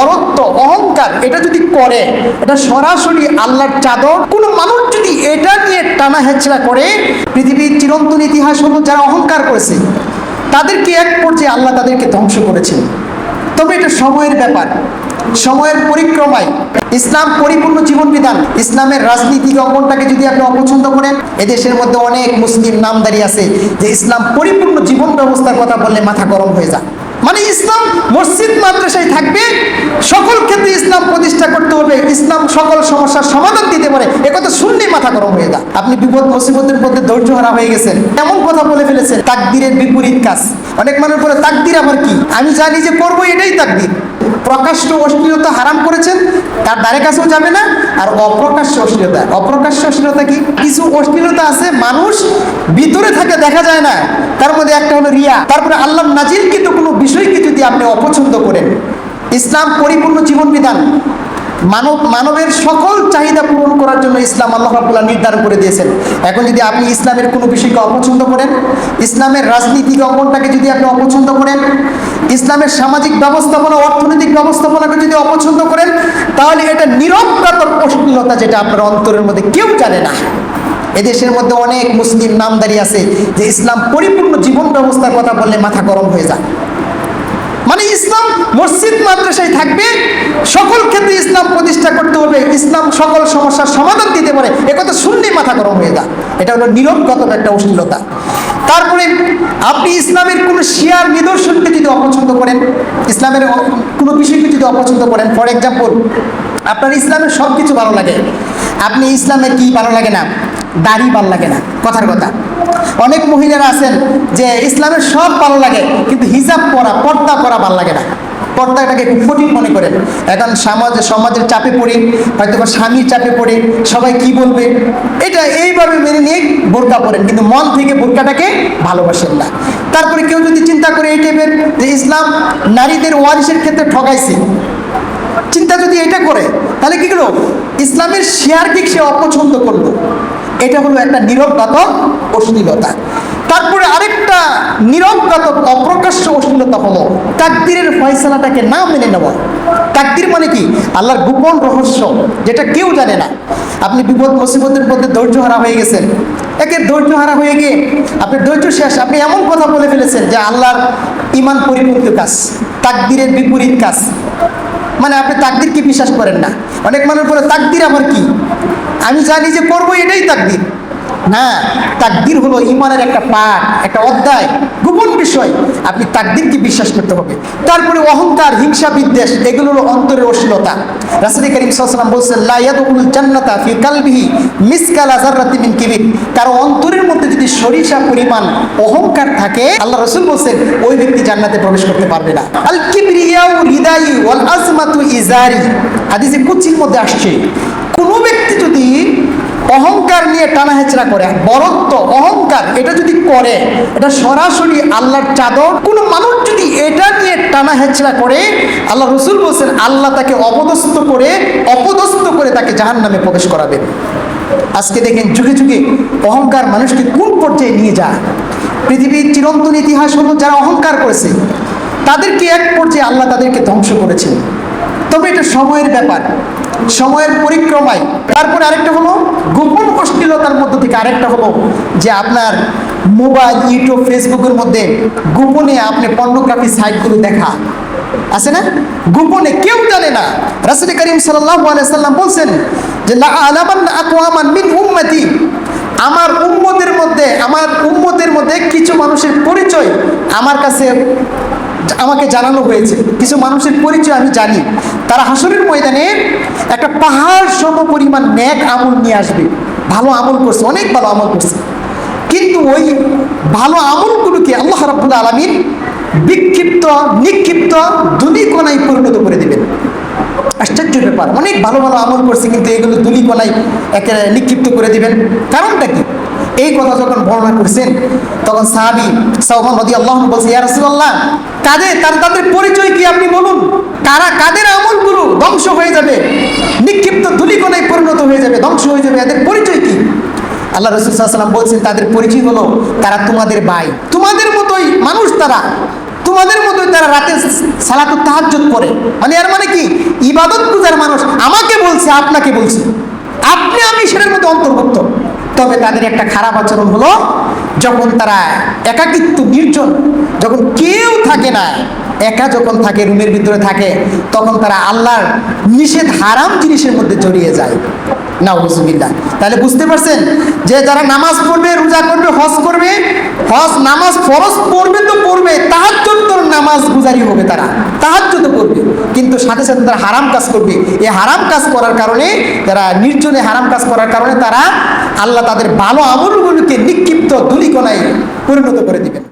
বরত্ব, অহংকার, এটা যদি করে, এটা সরাসরি আল্লাহর চাদর, কোনো মানুষ যদি এটা নিয়ে টানা হেঁচড়া করে, পৃথিবীর চিরন্তন ইতিহাস হলো যারা অহংকার করেছে তাদেরকে এক পর্যায়ে আল্লাহ তাদেরকে ধ্বংস করেছেন? তবে এটা সময়ের ব্যাপার, সময়ের পরিক্রমায়, ইসলাম পরিপূর্ণ জীবন বিধান ইসলামের রাজনীতিক অঙ্গনটাকে যদি আপনি অপছন্দ করেন, এদেশের মধ্যে অনেক মুসলিম নামদারি আছে, যে ইসলাম পরিপূর্ণ জীবন ব্যবস্থার কথা বললে মাথা গরম হয়ে যায়। মানে ইসলাম মসজিদ মাদ্রাসায় থাকবে, সকল ক্ষেত্রে ইসলাম প্রতিষ্ঠা করতে হবে, ইসলাম সকল সমস্যার সমাধান দিতে পারে। একথা শুনলেই মাথা গরম হয়ে যায়। আপনি বিপদ মুসিবতের মধ্যে ধৈর্য হারা হয়ে গেছেন। এমন কথা বলে ফেলেছেন, তাকদিরের বিপরীত কাজ। অনেক মানুষ বলে, তাকদির আবার কি? আমি জানি যে করব এটাই তাকদির। প্রকাশ্য অশ্লীলতা হারাম করেছেন, তার দ্বারে কাছেও যাবে না। আর অপ্রকাশ্য অশ্লীলতা অপ্রকাশ্য অশ্লীলতা কি? কিছু অশ্লীলতা আছে, মানুষ ভিতরে থাকে দেখা যায় না। তার মধ্যে একটা হলো রিয়া। তারপরে আল্লাহ নাজির কিন্তু কোনো বিষয়কে যদি আপনি অপছন্দ করেন, ইসলাম পরিপূর্ণ জীবন বিধান মানব, মানবের সকল চাহিদা পূরণ করার জন্য ইসলাম আল্লাহ রাবুল্লাহ নির্ধারণ করে দিয়েছেন। এখন যদি আপনি ইসলামের কোনো বিষয়কে অপছন্দ করেন, ইসলামের রাজনীতিক অঙ্গনটাকে যদি আপনি অপছন্দ করেন, ইসলামের সামাজিক ব্যবস্থাপনা, অর্থনৈতিক ব্যবস্থাপনাকে যদি অপছন্দ করেন, তাহলে এটা নিরবকাতর অশ্লীলতা যেটা আপনার অন্তরের মধ্যে কেউ জানে না। এদেশের মধ্যে অনেক মুসলিম নামদারি আছে যে ইসলাম পরিপূর্ণ জীবন ব্যবস্থার কথা বললে মাথা গরম হয়ে যায়। মানে ইসলাম মসজিদ মাদ্রাসায় থাকবে, সকল ক্ষেত্রে ইসলাম প্রতিষ্ঠা করতে হবে, ইসলাম সকল সমস্যার সমাধান দিতে পারে একথা শুনলেই মাথা গরম হয়ে যায়। এটা হলো নিরবগত একটা অশ্লীলতা। তারপরে আপনি ইসলামের কোনো শিয়ার নিদর্শনকে যদি অপছন্দ করেন, ইসলামের কোনো বিষয়কে যদি অপছন্দ করেন ফর এক্সাম্পল আপনার ইসলামের সব কিছু ভালো লাগে, আপনি ইসলামের কি ভালো লাগে না দাড়ি ভালো লাগে না, কথার কথা। অনেক মহিলারা আছেন যে ইসলামের সব ভালো লাগে, কিন্তু হিজাব পরা, পর্দা করা ভালো লাগে না। পর্দাটাকে খুব কঠিন মনে করেন। এখন সমাজ সমাজের চাপে পড়ে, হয়তো বা স্বামীর চাপে পড়ে, সবাই কি বলবে? এটা এইভাবে মেনে নিয়ে বোরকা পড়েন কিন্তু মন থেকে বোরকাটাকে ভালোবাসেন না। তারপরে কেউ যদি চিন্তা করে এই টাইপের যে ইসলাম নারীদের ওয়ারিসের ক্ষেত্রে ঠকাইছে চিন্তা যদি এটা করে, তাহলে কি করল ইসলামের শেয়ার শেয়ারকে সে অপছন্দ করল। এটা হলো একটা নীরবঘাতক অশ্লীলতা। তারপরে আরেকটা নীরবঘাতক অপ্রকাশ্য অশ্লীলতা হলো তাকদিরের ফয়সালাটাকে না মেনে নেওয়া। তাকদির মানে কি? আল্লাহর গোপন রহস্য, যেটা কেউ জানে না। আপনি বিপদ মুসিবতের মধ্যে ধৈর্য হারা হয়ে গেছেন। একে ধৈর্য হারা হয়ে গিয়ে আপনি ধৈর্য শেষ, আপনি এমন কথা বলে ফেলেছেন যে আল্লাহর ইমান পরিপূর্ণ কাজ, তাকদিরের বিপরীত কাজ। মানে আপনি তাকদিরকে বিশ্বাস করেন না। অনেক মানুষ বলে, তাকদির আমার কি? আমি জানি যে করব এটাই তাকদির। না, তাকদির হলো ইমানের একটা পাঠ, একটা অধ্যায়, গোপন বিষয়। আপনি তাকদিরকে বিশ্বাস করতে হবে। তারপরে অহংকার, হিংসা, বিদ্বেষ, এগুলো হলো অন্তরের অশ্লীলতা। রাসুল করিম সাল্লাম বলছেন লাইয়াদুল জান্নাতা ফি কালবিহি মিসকাল আজাররাতি মিন কিবির। কারও অন্তরের মধ্যে যদি সরিষা পরিমাণ অহংকার থাকে, আল্লাহ রসুল বলছেন, ওই ব্যক্তি জান্নাতে প্রবেশ করতে পারবে না। আল কিবরিয়াউ হৃদাই ওয়াল আজমাতু ইজারি। হাদিসে কুচির মধ্যে আসছে, কোনো ব্যক্তি যদি অহংকার নিয়ে টানা হেঁচড়া করে, বরত্ব, অহংকার, এটা যদি করে, এটা সরাসরি আল্লাহর চাদর, কোনো মানুষ যদি এটা নিয়ে টানা হেঁচড়া করে, আল্লাহ রসুল বলছেন, আল্লাহ তাকে অপদস্থ করে অপদস্থ করে তাকে জাহান নামে প্রবেশ করাবেন আজকে দেখেন যুগে যুগে অহংকার মানুষকে কোন পর্যায়ে নিয়ে যায়? পৃথিবীর চিরন্তন ইতিহাস হলো যারা অহংকার করেছে, তাদেরকে এক পর্যায়ে আল্লাহ তাদেরকে ধ্বংস করেছেন। তবে এটা সময়ের ব্যাপার, সময়ের পরিক্রমায়। তারপরে আরেকটা হলো গোপন অশ্লীলতার মধ্য থেকে আরেকটা হলো যে আপনার মোবাইল, ইউটিউব, ফেসবুকের মধ্যে গোপনে আপনি পর্নোগ্রাফি সাইটগুলো দেখা। আছে না? গোপনে কেউ জানে না। রাসুল করিম সাল্লাম বলছেন যে আমার উম্মতের মধ্যে, আমার উম্মতের মধ্যে কিছু মানুষের পরিচয় আমার কাছে আমাকে জানানো হয়েছে। কিছু মানুষের পরিচয় আমি জানি। তারা হাসরের ময়দানে একটা পাহাড় সম পরিমাণ ন্যাক আমল নিয়ে আসবে। ভালো আমল করছে, অনেক ভালো আমল করছে। কিন্তু ওই ভালো আমলগুলোকে আল্লাহ রাব্বুল আলামিন বিক্ষিপ্ত, নিক্ষিপ্ত দুনিকোনায় পরিণত করে দেবেন। আশ্চর্য ব্যাপার, অনেক ভালো ভালো আমল করছে, কিন্তু এগুলো দুলিকোনায় একে নিক্ষিপ্ত করে দিবেন। কারণটা কি? এই কথা যখন বর্ণনা করছেন, তখন সাহাবি সাহমান নদী আল্লাহ বলছে, ইয়া রাসূলুল্লাহ, কাদের, তার, তাদের পরিচয় কি আপনি বলুন? কারা, কাদের আমলগুলো ধ্বংস হয়ে যাবে? নিক্ষিপ্ত ধুলিকোনায় পরিণত হয়ে যাবে, ধ্বংস হয়ে যাবে, এদের পরিচয় কি? আল্লাহ রসুল সাল্লাম বলছেন, তাদের পরিচয় হলো, তারা তোমাদের ভাই। তোমাদের মতোই মানুষ তারা। তোমাদের মতোই তারা রাতে সালাত তাহাজ্জুদ করে মানে এর মানে কি? ইবাদত গুজার মানুষ আমাকে বলছে, আপনাকে বলছে। আপনি আমি সেটার মধ্যে অন্তর্ভুক্ত। তবে তাদের একটা খারাপ আচরণ হলো যখন তারা একাকিত্ব, নির্জন, যখন কেউ থাকে না, একা যখন থাকে, রুমের ভিতরে থাকে, তখন তারা আল্লাহর নিষেধ হারাম জিনিসের মধ্যে জড়িয়ে যায়। নাউজুবিল্লাহ। তাহলে বুঝতে পারছেন যে যারা নামাজ পড়বে, রোজা করবে, হজ করবে, হজ নামাজ ফরজ পড়বে তো পড়বে তোর নামাজ গুজারি হবে তারা, তাহাজ্জুদ করবে কিন্তু সাথে সাথে তারা হারাম কাজ করবে। এই হারাম কাজ করার কারণে তারা নির্জনে হারাম কাজ করার কারণে তারা আল্লাহ তাদের ভালো আমলগুলোকে নিক্ষিপ্ত ধুলিকণায় পরিণত করে দিবেন।